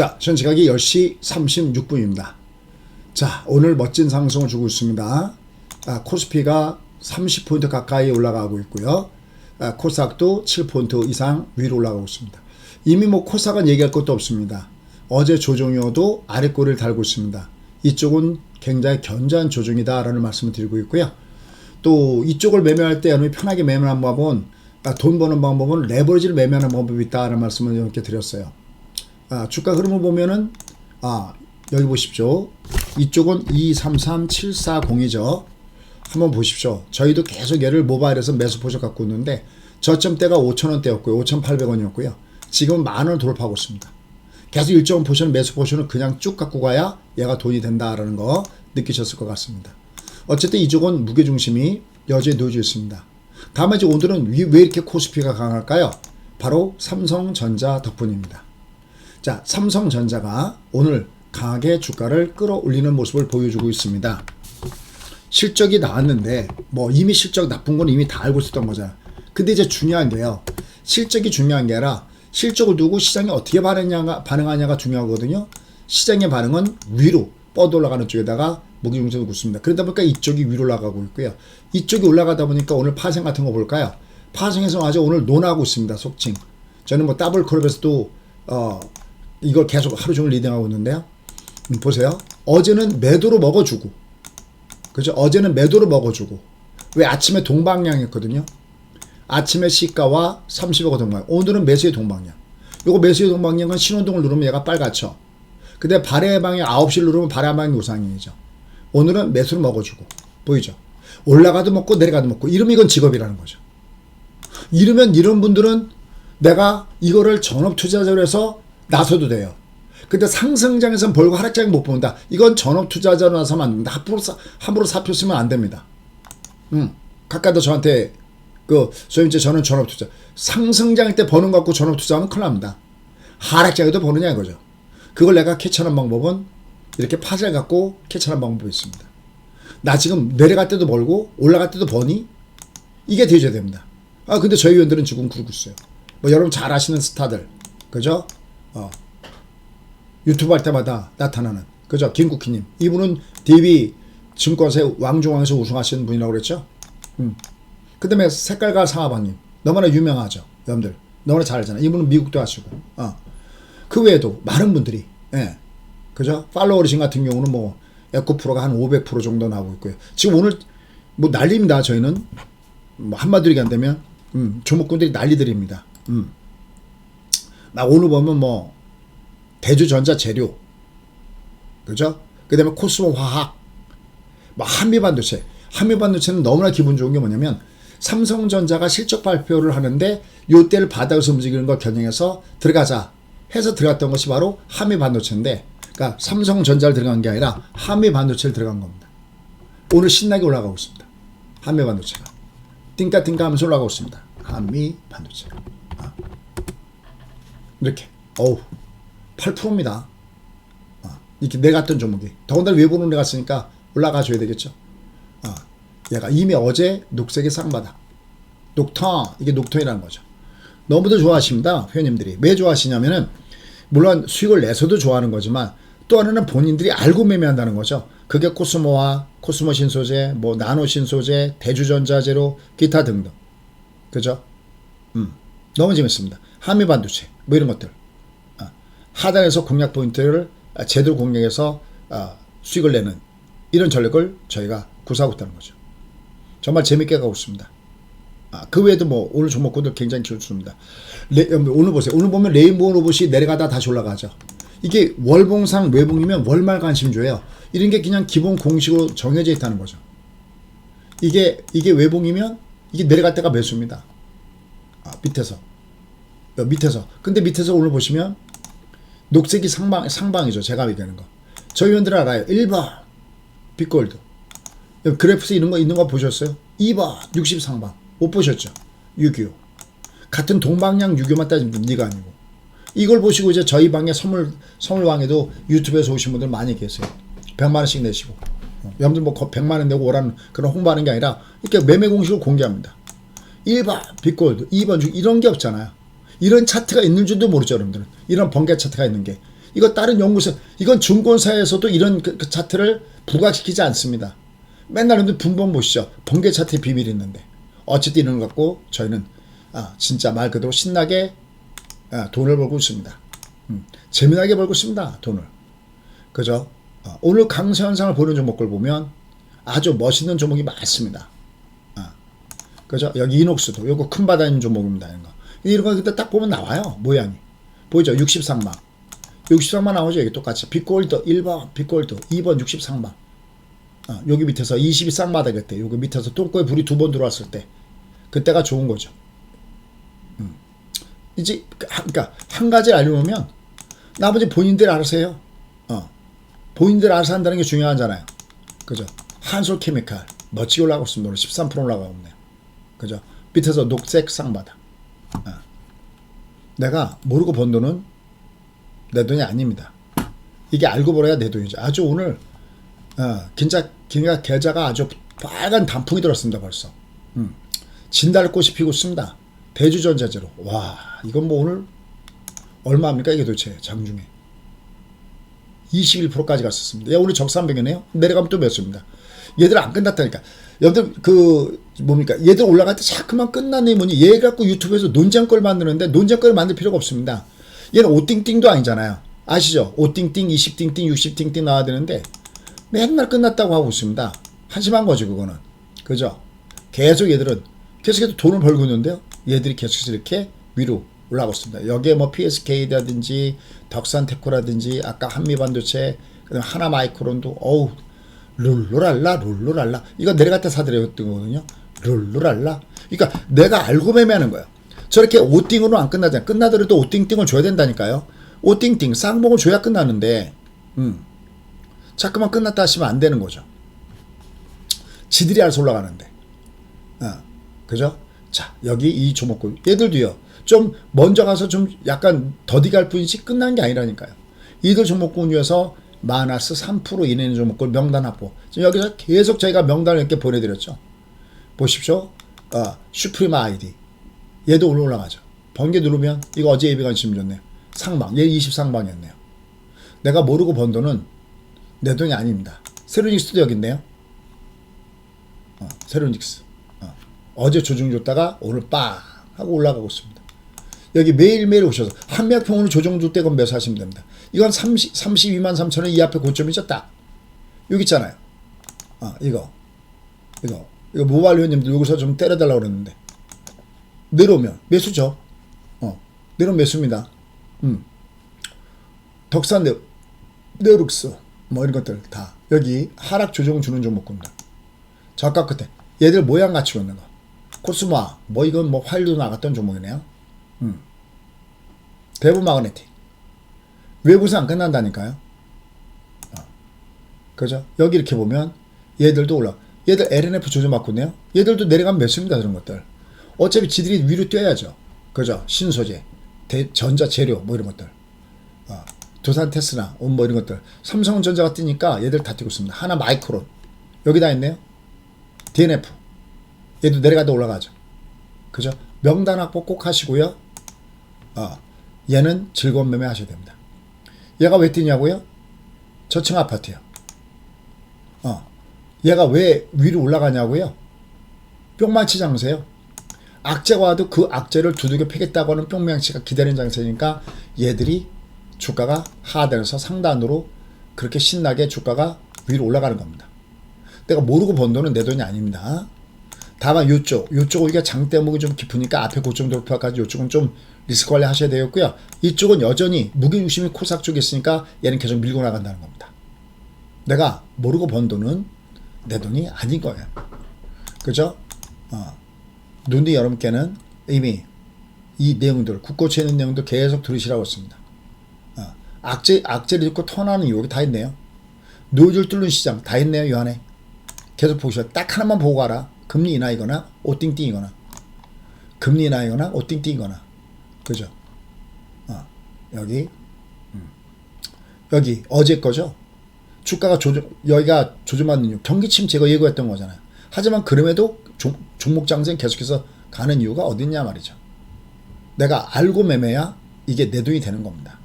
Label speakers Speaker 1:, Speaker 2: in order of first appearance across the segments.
Speaker 1: 자, 현 시각이 10시 36분입니다. 자, 오늘 멋진 상승을 주고 있습니다. 아, 코스피가 30포인트 가까이 올라가고 있고요. 아, 코스닥도 7포인트 이상 위로 올라가고 있습니다. 이미 뭐 코스닥은 얘기할 것도 없습니다. 어제 조정이어도 아래 꼬리를 달고 있습니다. 이쪽은 굉장히 견고한 조정이다라는 말씀을 드리고 있고요. 또 이쪽을 매매할 때 여러분이 편하게 매매하는 방법은 아, 돈 버는 방법은 레버리지를 매매하는 방법이 있다라는 말씀을 이렇게 드렸어요. 아, 주가 흐름을 보면은 아 여기 보십시오. 이쪽은 233740이죠. 한번 보십시오. 저희도 계속 얘를 모바일에서 매수 포션 갖고 있는데 저점대가 5,000원대였고요. 5,800원이었고요. 지금 만 원을 돌파하고 있습니다. 계속 일정 포션 매수 포션을 그냥 쭉 갖고 가야 얘가 돈이 된다라는 거 느끼셨을 것 같습니다. 어쨌든 이쪽은 무게 중심이 여전히 놓여져 있습니다. 다만 이제 오늘은 왜 이렇게 코스피가 강할까요? 바로 삼성전자 덕분입니다. 자, 삼성전자가 오늘 강하게 주가를 끌어올리는 모습을 보여주고 있습니다. 실적이 나왔는데 뭐 이미 실적 나쁜 건 이미 다 알고 있었던 거잖아요. 근데 이제 중요한 게요. 실적이 중요한 게 아니라 실적을 두고 시장이 어떻게 반응하냐가, 반응하냐가 중요하거든요. 시장의 반응은 위로 뻗어 올라가는 쪽에다가 무기중심을 굳습니다. 그러다 보니까 이쪽이 위로 올라가고 있고요. 이쪽이 올라가다 보니까 오늘 파생 같은 거 볼까요? 파생에서 아주 오늘 논하고 있습니다. 속칭. 저는 뭐 더블 클럽에서도 어 이걸 계속 하루 종일 리딩하고 있는데요. 음, 보세요. 어제는 매도로 먹어주고, 그죠? 어제는 매도로 먹어주고, 왜 아침에 동방향이었거든요. 아침에 시가와 30억 동방. 오늘은 매수의 동방향. 요거 매수의 동방향은 신호등을 누르면 얘가 빨갛죠. 근데 발의 방향 9시를 누르면 발의 방향 우상향이죠. 오늘은 매수를 먹어주고, 보이죠? 올라가도 먹고 내려가도 먹고, 이러면 이건 직업이라는 거죠. 이러면 이런 분들은 내가 이거를 전업 투자자로 해서 나서도 돼요. 근데 상승장에서는 벌고 하락장에 못 본다. 이건 전업 투자자로 나서면 안 됩니다. 함부로, 사, 함부로 사표 쓰면 안 됩니다. 음, 가까도 저한테 그 소위 이제 저는 전업 투자 상승장일 때 버는 거 갖고 전업 투자하면 큰일 납니다. 하락장에도 버느냐 이거죠. 그걸 내가 캐치하는 방법은 이렇게 파질 갖고 캐치하는 방법이 있습니다. 나 지금 내려갈 때도 벌고 올라갈 때도 버니 이게 되셔야 됩니다. 아 근데 저희 위원들은 지금 그러고 있어요. 뭐 여러분 잘 아시는 스타들 그죠? 어. 유튜브 할 때마다 나타나는 그죠? 김국희님 이분은 DB 증권사의 왕중왕에서 우승하시는 분이라고 그랬죠? 음. 그 다음에 색깔가 상하방님 너무나 유명하죠 여러분들 너무나 잘 알잖아 이분은 미국도 하시고 어. 그 외에도 많은 분들이 예. 그죠? 팔로워 어르신 같은 경우는 뭐 에코 프로가 한 500% 정도 나오고 있고요 지금 오늘 뭐 난리입니다 저희는 뭐 한마디로 얘기한다면 음, 조목군들이 난리들입니다 음. 나 오늘 보면 뭐 대주전자 재료 그죠? 그 다음에 코스모 화학 뭐 한미반도체 한미반도체는 너무나 기분 좋은 게 뭐냐면 삼성전자가 실적 발표를 하는데 요때를 바닥에서 움직이는 걸 겨냥해서 들어가자 해서 들어갔던 것이 바로 한미반도체인데 그러니까 삼성전자를 들어간 게 아니라 한미반도체를 들어간 겁니다. 오늘 신나게 올라가고 있습니다. 한미반도체가 띵까띵까 하면서 올라가고 있습니다. 한미반도체 아. 이렇게 어우 8%입니다. 아, 이렇게 내갔던 종목이 더군다나 외부로 내갔으니까 올라가 줘야 되겠죠. 아, 얘가 이미 어제 녹색의 쌍바닥 녹턴 이게 녹턴이라는 거죠. 너무도 좋아하십니다 회원님들이 왜 좋아하시냐면은 물론 수익을 내서도 좋아하는 거지만 또 하나는 본인들이 알고 매매한다는 거죠. 그게 코스모와 코스모 신소재, 뭐 나노 신소재, 대주전자재로 기타 등등. 그죠? 음. 너무 재밌습니다. 한미 반도체 뭐 이런 것들. 아, 하단에서 공략 포인트를 제대로 공략해서 아, 수익을 내는 이런 전략을 저희가 구사하고 있다는 거죠. 정말 재밌게 가고 있습니다. 아, 그 외에도 뭐 오늘 종목군들 굉장히 좋습니다. 레, 오늘 보세요. 오늘 보면 레인보우 로봇이 내려가다 다시 올라가죠. 이게 월봉상 외봉이면 월말 관심주예요. 이런 게 그냥 기본 공식으로 정해져 있다는 거죠. 이게 이게 외봉이면 이게 내려갈 때가 매수입니다. 아, 밑에서 어, 밑에서 근데 밑에서 오늘 보시면 녹색이 상방 상방이죠. 제가 얘기하는 거. 저희 회원들 알아요. 1번 빅골드 그래프스 이런 거 있는 거 보셨어요? 2번 60 상방 못 보셨죠? 6.25 같은 동방향 6.25만 따지면 네가 아니고 이걸 보시고 이제 저희 방에 선물 선물방에도 유튜브에서 오신 분들 많이 계세요. 100만 원씩 내시고 어, 여러분들 뭐 100만 원 내고 오라는 그런 홍보하는 게 아니라 이렇게 매매 공식을 공개합니다. 1번 빅골드 2번 주 이런 게 없잖아요. 이런 차트가 있는 줄도 모르죠, 여러분들은. 이런 번개 차트가 있는 게. 이거 다른 연구소, 이건 증권사에서도 이런 그, 그 차트를 부각시키지 않습니다. 맨날 여러분들 분번 보시죠. 번개 차트에 비밀이 있는데. 어쨌든 이런 것 갖고 저희는 아, 진짜 말 그대로 신나게 아, 돈을 벌고 있습니다. 음, 재미나게 벌고 있습니다. 돈을. 그죠? 어, 오늘 강세 현상을 보는 종목을 보면 아주 멋있는 종목이 많습니다. 아, 그죠? 여기 이녹스도 요거 큰 바다 있는 종목입니다. 이런 거. 이런 거 딱 보면 나와요. 모양이. 보이죠? 63만. 63만 나오죠. 여기 똑같이. 빅골드 1번, 빅골드 2번 63만. 아, 여기 밑에서 22 쌍바닥 그때 여기 밑에서 똥꼬에 불이 두 번 들어왔을 때 그때가 좋은 거죠. 음. 이제 한- 그러니까 한 가지 알려놓으면 나머지 본인들 알아서 해요. 어. 본인들 알아서 한다는 게 중요하잖아요. 그죠? 한솔 케미칼 멋지게 올라가고 있습니다. 오늘 13% 올라가고 있네요. 그죠? 밑에서 녹색 쌍바닥. 어. 내가 모르고 번 돈은 내 돈이 아닙니다. 이게 알고 벌어야 내 돈이죠. 아주 오늘 어, 진짜 기가 계좌가 아주 빨간 단풍이 들었습니다 벌써. 음. 진달꽃이 피고 있습니다. 대주전자제로. 와 이건 뭐 오늘 얼마입니까 이게 도대체 장중에 21%까지 갔었습니다. 야 오늘 적산병이네요. 내려가면 또 몇 수입니다. 얘들 안 끝났다니까. 여러분들 그 뭡니까? 얘들 올라갈 때 자꾸만 끝나네 뭐니 얘 갖고 유튜브에서 논쟁걸 만드는데 논쟁걸 만들 필요가 없습니다. 얘는 오띵띵도 아니잖아요. 아시죠? 오띵띵, 20띵띵, 60띵띵 나와야 되는데 맨날 끝났다고 하고 있습니다. 한심한 거죠, 그거는. 그죠? 계속 얘들은 계속해서 돈을 벌고 있는데요. 얘들이 계속해서 이렇게 위로 올라가고 있습니다. 여기에 뭐 PSK라든지 덕산테크라든지 아까 한미반도체 하나마이크론도 어우 룰루랄라 룰루랄라 이거 내려갈 때 사드렸던 거거든요. 룰루랄라. 그러니까 내가 알고 매매하는 거예요. 저렇게 오띵으로 안 끝나잖아요. 끝나더라도 오띵띵을 줘야 된다니까요. 오띵띵 쌍봉을 줘야 끝나는데 음. 자꾸만 끝났다 하시면 안 되는 거죠. 지들이 알아서 올라가는데. 어, 그죠? 자, 여기 이 종목군. 얘들도요. 좀 먼저 가서 좀 약간 더디 갈 뿐이지 끝난 게 아니라니까요. 이들 종목군 중에서 마이너스 3% 이내는 종목군 명단 확보. 지금 여기서 계속 저희가 명단을 이렇게 보내드렸죠. 보십시오. 어, 슈프리마 아이디. 얘도 올라가죠. 번개 누르면 이거 어제 예비관 지금 줬네요. 상방. 얘 20상방이었네요. 내가 모르고 번 돈은 내 돈이 아닙니다. 세로닉스도 여기 있네요. 어, 세로닉스. 어. 어제 조정 줬다가 오늘 빵 하고 올라가고 있습니다. 여기 매일매일 오셔서 한미약평으로 조정 줄 때건 몇 사시면 됩니다. 이건 30, 32만 3천 원 이 앞에 고점이죠 딱. 여기 있잖아요. 어, 이거. 이거. 이거 모바일 회원님들 여기서 좀 때려달라고 그랬는데. 내려오면 매수죠. 어, 내려오면 매수입니다. 음. 덕산 네, 네룩스 뭐 이런 것들 다 여기 하락 조정 주는 종목군들 저가 끝에 얘들 모양 갖추고 있는 거 코스모아 뭐 이건 뭐 활도 나갔던 종목이네요 음. 대부 마그네틱 외부에서 안 끝난다니까요 어. 그죠 여기 이렇게 보면 얘들도 올라 얘들 LNF 조정 받고 있네요 얘들도 내려가면 매수입니다 그런 것들 어차피 지들이 위로 뛰어야죠 그죠 신소재 대, 전자 재료 뭐 이런 것들 어, 두산 테스나 뭐 이런 것들 삼성전자가 뛰니까 얘들 다 뛰고 있습니다. 하나 마이크론 여기 다 있네요. DNF 얘도 내려가다 올라가죠. 그죠? 명단 확보 꼭 하시고요. 어, 얘는 즐거운 매매 하셔야 됩니다. 얘가 왜 뛰냐고요? 저층 아파트요. 어, 얘가 왜 위로 올라가냐고요? 뿅망치 장세요. 악재가 와도 그 악재를 두들겨 패겠다고 하는 뿅망치가 기다리는 장세니까 얘들이 주가가 하단에서 상단으로 그렇게 신나게 주가가 위로 올라가는 겁니다. 내가 모르고 번 돈은 내 돈이 아닙니다. 다만 요쪽, 요쪽 우리가 장대목이 좀 깊으니까 앞에 고점 돌파까지 요쪽은 좀 리스크 관리 하셔야 되겠고요. 이쪽은 여전히 무게중심이 코삭 쪽에 있으니까 얘는 계속 밀고 나간다는 겁니다. 내가 모르고 번 돈은 내 돈이 아닌 거예요. 그죠? 어. 눈이 여러분께는 이미 이 내용들, 국고채 있는 내용들 계속 들으시라고 했습니다. 어, 악재, 악재를 입고 턴하는 유혹이 다 있네요. 노즐 뚫는 시장 다 있네요, 이 안에. 계속 보시오. 딱 하나만 보고 가라. 금리 인하이거나, 오띵띵이거나. 금리 인하이거나, 오띵띵이거나. 그죠? 어, 여기. 음. 여기, 어제 거죠? 주가가 조정, 여기가 조정받는 이유. 경기 침체 거 예고했던 거잖아요. 하지만 그럼에도 종, 종목 장생 계속해서 가는 이유가 어딨냐 말이죠. 내가 알고 매매야 이게 내 돈이 되는 겁니다.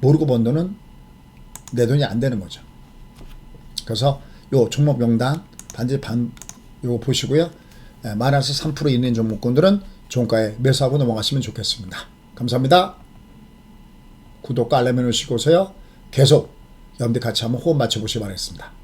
Speaker 1: 모르고 번 돈은 내 돈이 안 되는 거죠. 그래서 요 종목 명단 반드시 반 요거 보시고요. 예, 마이너스 3% 있는 종목군들은 종가에 매수하고 넘어가시면 좋겠습니다. 감사합니다. 구독과 알람 해놓으시고 오세요. 계속 여러분들 같이 한번 호흡 맞춰보시기 바라겠습니다.